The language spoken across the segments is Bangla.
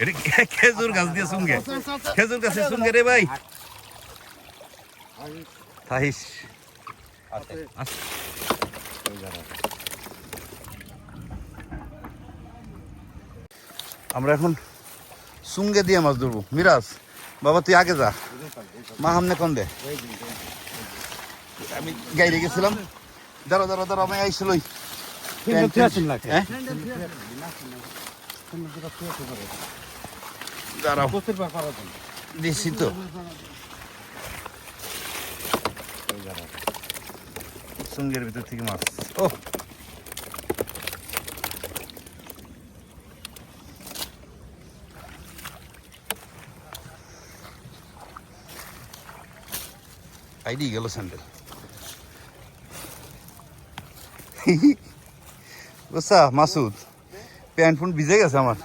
এটা খেজুর গাছ দিয়ে সঙ্গে খেজুর গাছের সঙ্গে রে ভাই। থাইস আমরা এখন সুঙ্গে দিয়ে মাছ ধরবো। মিরাজ বাবা তুই আগে যা। মা সামনে কোন দে আমি গাইরে গেছিলাম। দাঁড়ো দাঁড়ো দাঁড়ো আমি আইসলই হ্যাঁ? দাঁড়াও। দিচ্ছি তো সুঙ্গের ভিতর থেকে মাছ। ও। আইডি গেল স্যান্ডেল। বুঝছা মাসুদ। প্যান্ট ফুন্ট ভিজে গেছে আমার।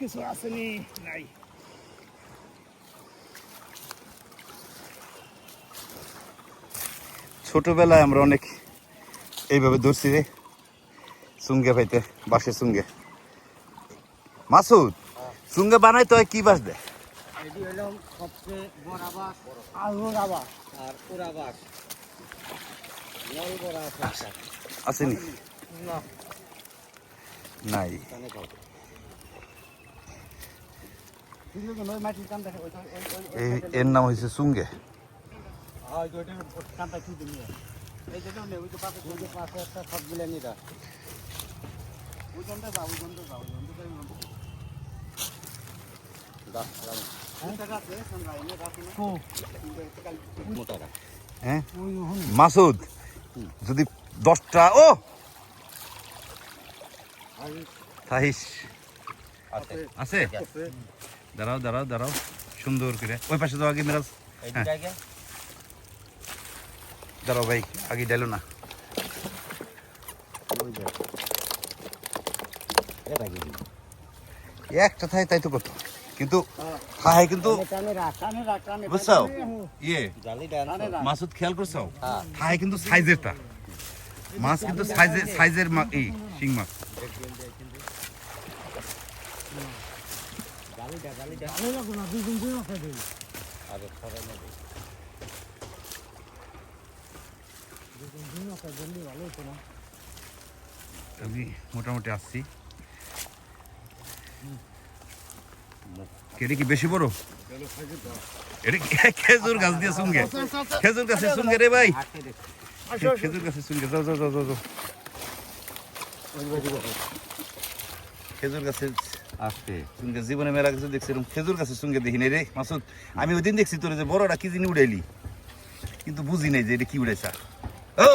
কিছু আসেনি নাই। ছোটবেলায় আমরা অনেক এইভাবে ধরছি রে সুঙ্গে পাইতে বাসে সুঙ্গে। মাসুদ সুঙ্গে বানাইতে হয় কি বাস দেয় এটি হলো সবচেয়ে বড় আবাস। আবার আর পুরা বাস নল বড় আছে। আসেনি? না। নাই। এর নাম হয়েছে সুঙ্গে। হয় হ্যাঁ? হ্যাঁ? মাসুদ যদি দশটা ও! আছে। দাঁড়াও দাঁড়াও দাঁড়াও। সুন্দর করে। ওই পাশে তো আগে মেরাজ। হ্যাঁ। দাঁড়াও ভাই আগে ডাইলো না। একটা থাই তাই তো কত কিন্তু খায় কিন্তু কানে রাখ কানে রাখ কানে বুঝছ ইয়ে মাসুদ খেয়াল করছ হ্যাঁ। খায় কিন্তু সাইজেরটা। মাছ কিন্তু সাইজের সাইজের এই শিং মাছ। আমি মোটামুটি আসছি। কেটে কি বেশি বড়? এটা খেজুর গাছ দিয়ে সঙ্গে খেজুর গাছের সঙ্গে রে ভাই। খেজুর গাছের সঙ্গে যাও যাও যাও যাও যাও। খেজুর গাছের আস্তে সঙ্গে জীবনে মেলা কিছু দেখছি এরকম খেজুর গাছের সঙ্গে দেখিনি রে। মাসুদ আমি ওই দিন দেখছি তোর যে বড়টা কি জিনিস উড়াইলি। কিন্তু বুঝি নাই যে এটা কি উড়াইছা। ও!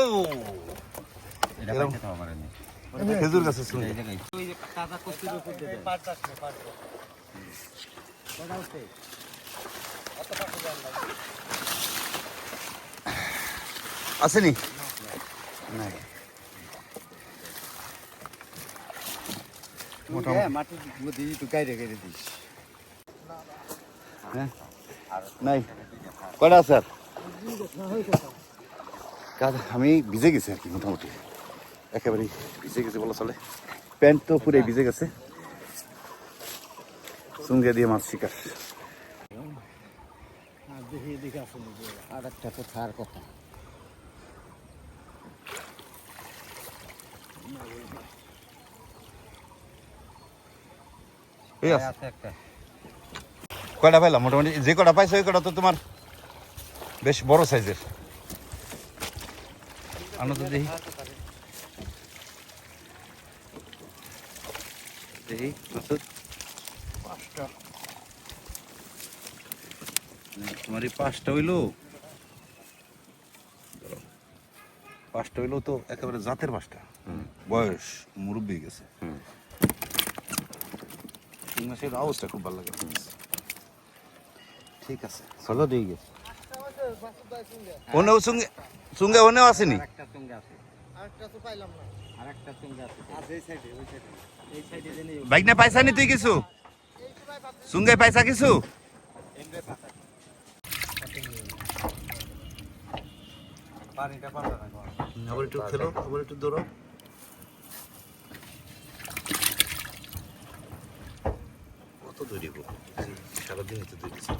নেই খেজুর গাছের সঙ্গে আসেনি? নাই। হ্যাঁ? নাই। কয়টা আছে আর? কাজ আমি ভিজে গেছি আর কি মোটামুটি। একেবারে ভিজে গেছে বলা চলে। প্যান্ট তো পুরে ভিজে গেছে। সঙ্গে দিয়ে মাছ শিকার। আর একটা কথা। এই আছে। আছে কয়টা পাইলাম? মোটামুটি যে কটা পাইছো ওই কটা তো তোমার বেশ বড় সাইজের। আনো তো দেখি। দেখি তোমার এই পাঁচটা হইল? পাঁচটা হইল তো একেবারে জাতের পাঁচটা বয়স মুরব্বী গেছে। আওয়াজটা খুব ভালো লাগে। ঠিক আছে। ষোলো দিয়ে গেছে। ওনেও সঙ্গে সঙ্গে ওনেও আসেনি? একটা সঙ্গে আছে। আরেকটা তো পাইলাম না। আরেকটা সঙ্গে আছে। আছে এই সাইডে ওই সাইডে এই সাইডে জেনে বাইক না পাইসা নি তুই কিছু? সঙ্গে পাইছা কিছু? আবার একটু খেলো আবার একটু দৌড়ো কত দৌড়িব সারাদিন তো দৌড়িয়েছি